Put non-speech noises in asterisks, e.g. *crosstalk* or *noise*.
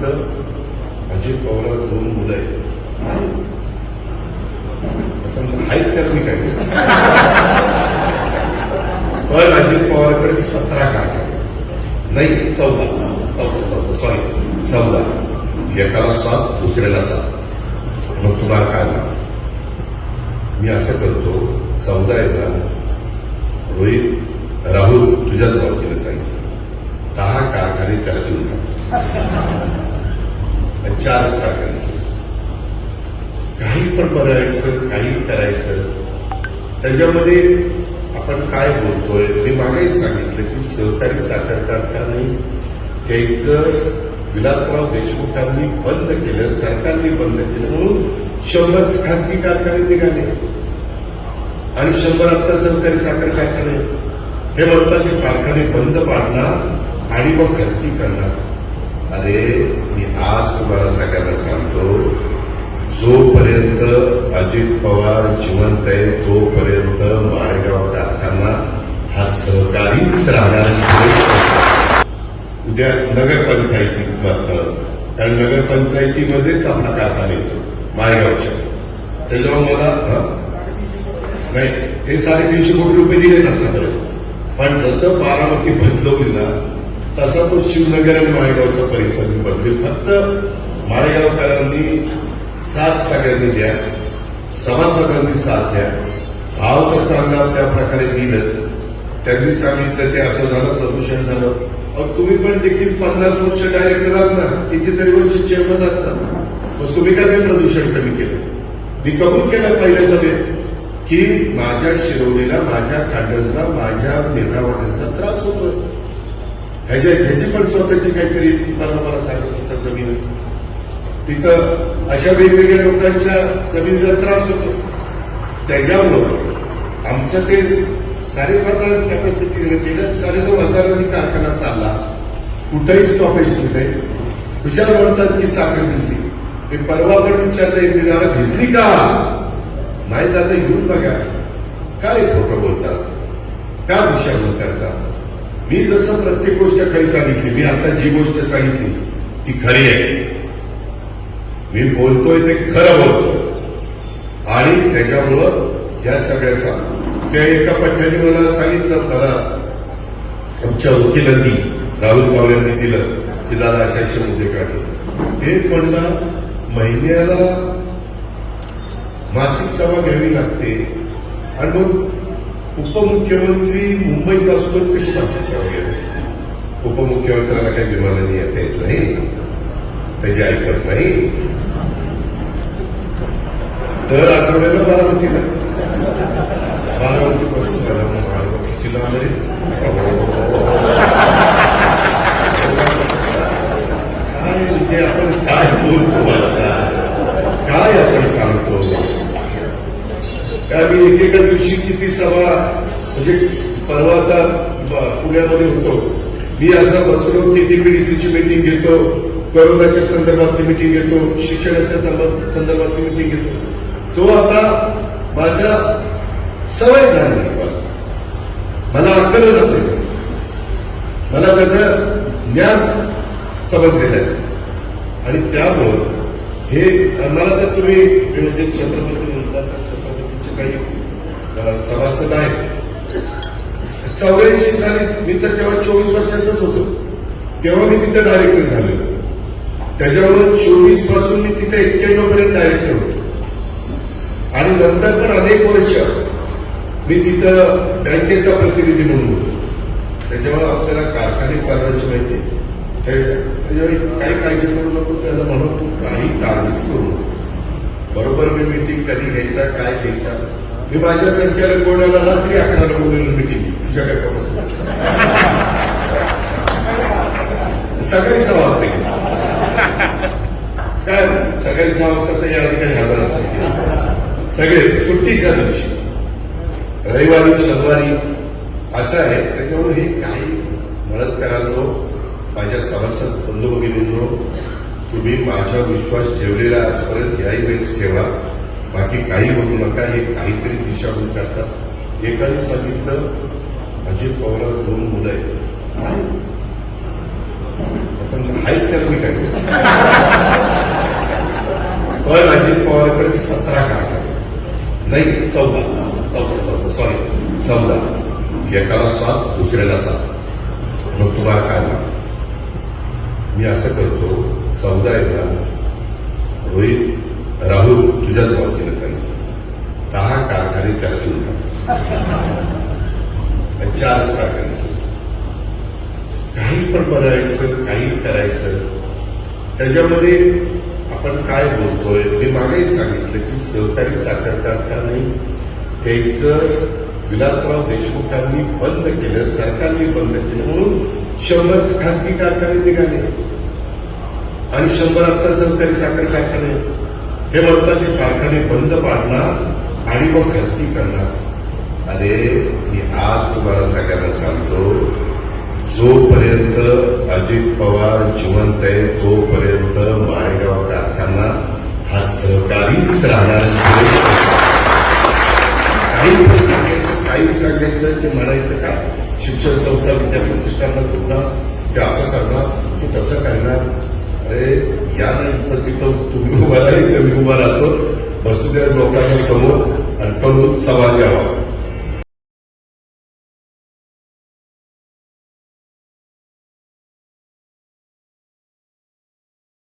सांगितलं अजित पवार दोन मुलं आहेत. आता आहेत तर मी काय पण अजित पवारकडे सतरा कारखाने नाही चौदा. चौदा चौदा. सॉरी चौदा. एकाला सात दुसऱ्याला सात. मग तुला काय मी असं करतो चौदा येता रोहित राहुल तुझ्याच बाबतीला सांगितलं. दहा कारखाने त्याला देऊन टाकतो. चार चारच काही पण बघायचं काही करायचं त्याच्यामध्ये आपण काय बोलतोय मी मागेच सांगितलं की सहकारी साखर कारखाने त्यांचं विलासराव देशमुखांनी बंद केलं सरकारने बंद केलं म्हणून शंभर खासगी कारखाने निघाले. आणि शंभर आता सहकारी साखर कारखाने हे म्हणतात की कारखाने बंद पाडणार आणि मग खासगी करणार. अरे मी आज तुम्हाला सगळ्यांना सांगतो जोपर्यंत अजित पवार जिवंत आहे तोपर्यंत माळेगाव कारखाना हा सहकारीच राहणार उद्या नगरपंचायतीत मात्र कारण नगरपंचायतीमध्येच आपला कारखाना येतो माळेगावच्या. त्याच्यामुळे मला नाही ते साडेतीनशे कोटी रुपये दिले आतापर्यंत. पण जसं बारामती बदलवली ना तसा तो शिवनगर आणि माळेगावचा परिसर मी बदलेल. फक्त माळेगावकरांनी साथ सगळ्यांनी द्या सभासदांनी साथ द्या. भाव तर चांगला त्या प्रकारे दिलंच. त्यांनी सांगितलं ते असं झालं प्रदूषण झालं. मग तुम्ही पण देखील पन्नास वर्ष डायरेक्टर आहात ना कितीतरी वर्ष चेअरमन आहात ना. मग तुम्ही काय ते प्रदूषण कमी केलं? मी कबूल केलं पहिल्या सभेत की माझ्या शिरवलीला माझ्या कागजला माझ्या निर्णावागजला त्रास होतोय. ह्याच्या ह्याची पण स्वतःची काहीतरी मला मला सांगत होता जमीन तिथं अशा वेगवेगळ्या लोकांच्या जमिनीला त्रास होतो त्याच्यामुळं आमचं ते साडेसात हजार कॅपॅसिटी केलं साडेनऊ हजारांनी कारखाना चालला. कुठंही स्टॉपेज नाही हुशार म्हणतात की साखर भिजली. मी परवा पण विचारलं एकमेकाला भिजली का? नाही दादा येऊन बघा. काय खोटं बोलतात का दिशाभूल करता? मी जसं प्रत्येक गोष्ट खरी सांगितली मी आता जी गोष्ट सांगितली ती खरी आहे. मी बोलतोय ते खरं बोलतोय. आणि त्याच्यामुळं या सगळ्याचा त्या एका पठ्याने मला सांगितलं मला आमच्या वकिलांनी राहुल गावल्यांनी दिलं की दादा अशा असे मुद्दे काढले. हे म्हणला महिन्याला मासिक सभा घ्यावी लागते. आणि मग उपमुख्यमंत्री मुंबईत असतो कशी मासिक सभा उपमुख्यमंत्र्याला काही विमानाने येता येत नाही. त्याची ऐकत नाही. दर आठवड्याला बारामतीला बारामतीपासून मला मग कितीला आले काय म्हणजे आपण काय बोलतो मला काय आपण सांगतो काय मी एकेका दिवशी किती सभा म्हणजे परवा आता पुण्यामध्ये होतो. मी असा बसलो टीटीपीडीसीची मीटिंग घेतो कोरोनाच्या संदर्भातली मीटिंग घेतो शिक्षणाच्या संदर्भातली मीटिंग घेतो. तो आता माझ्या सवय झाली. मला. मला अक्कल नाही. मला त्याचं ज्ञान समजलेलं आहे. आणि त्यामुळं हे मला तर तुम्ही म्हणजे छत्रपती काही. सभासद आहेत. चौऱ्याऐंशी साली मी तर तेव्हा चोवीस वर्षाचाच होतो. तेव्हा मी तिथे डायरेक्टर झालेलो त्याच्यावर चोवीसपासून मी तिथे एक्क्याण्णव पर्यंत डायरेक्टर होतो. आणि नंतर पण अनेक वर्ष मी तिथं बँकेचा प्रतिनिधी म्हणून होतो. त्याच्यामुळे आपल्याला कारखाने चालवायची माहिती त्याच्यावर काही काळजी करू नको त्याला म्हणून तू काही काळजीच करू नको. बरोबर मी मिटिंग कधी घ्यायचा काय घ्यायचा? मी माझ्या संचालक बोर्डाला रात्री अकराला बोलून मिटिंग तुझ्या काय प्रमाणात सकाळी सहा वाजते काय सकाळी सहा वाजता सगळे अधिकारी हजर असतात सगळे सुट्टीच्या दिवशी रविवारी शनिवारी असं आहे. त्याच्यामुळे हे काही मदत करायला माझ्या सभासद बंधू भगिनींनो तुम्ही माझा विश्वास ठेवलेला आजपर्यंत याही वेळेस ठेवा. बाकी काही बोलू नका हे काहीतरी दिशाभूल करतात. एकाने सांगितलं अजित पवार दोन मुलं आहेत. आहेत त्याला मी काय? पण अजित पवारकडे सतरा कारखाने नाही चौदा. चौदा चौदा. सॉरी चौदा. एकाला सात दुसऱ्याला सात. मग तुम्हाला काय? मी असं करतो चौदा आहे रोहित राहुल तुझ्याच बाबतीने सांगितलं. दहा कारखाने त्याला देऊन टाक. *laughs* चारच कारखाने. काही पण बनायचं काही करायचं. त्याच्यामध्ये आपण काय बोलतोय? मी मागेही सांगितलं की सहकारी साखर कारखाने त्याचं विलासराव देशमुखांनी बंद केलं सरकारने बंद केलं म्हणून शंभर खासगी कारखाने निघाले. आणि शंभर आता सहकारी साखर कारखाने. हे म्हणतात हे कारखाने बंद पाडणार आणि मग खासगी करणार. अरे मी आज तुम्हाला सगळ्यांना सांगतो जोपर्यंत अजित पवार जिवंत आहे तोपर्यंत माळेगाव कारखाना हा सहकारीच राहणार काही सांगायचं काही सांगायचं ते म्हणायचं का? शिक्षण संस्था विद्यापीठ प्रतिष्ठानला जोडणार ते असं करणार ते तसं करणार. अरे यानंतर तिथं तुम्ही उभा राहा इथं मी उभा राहतो. बसू लोकांना समोर आणि करून सवाल द्यावा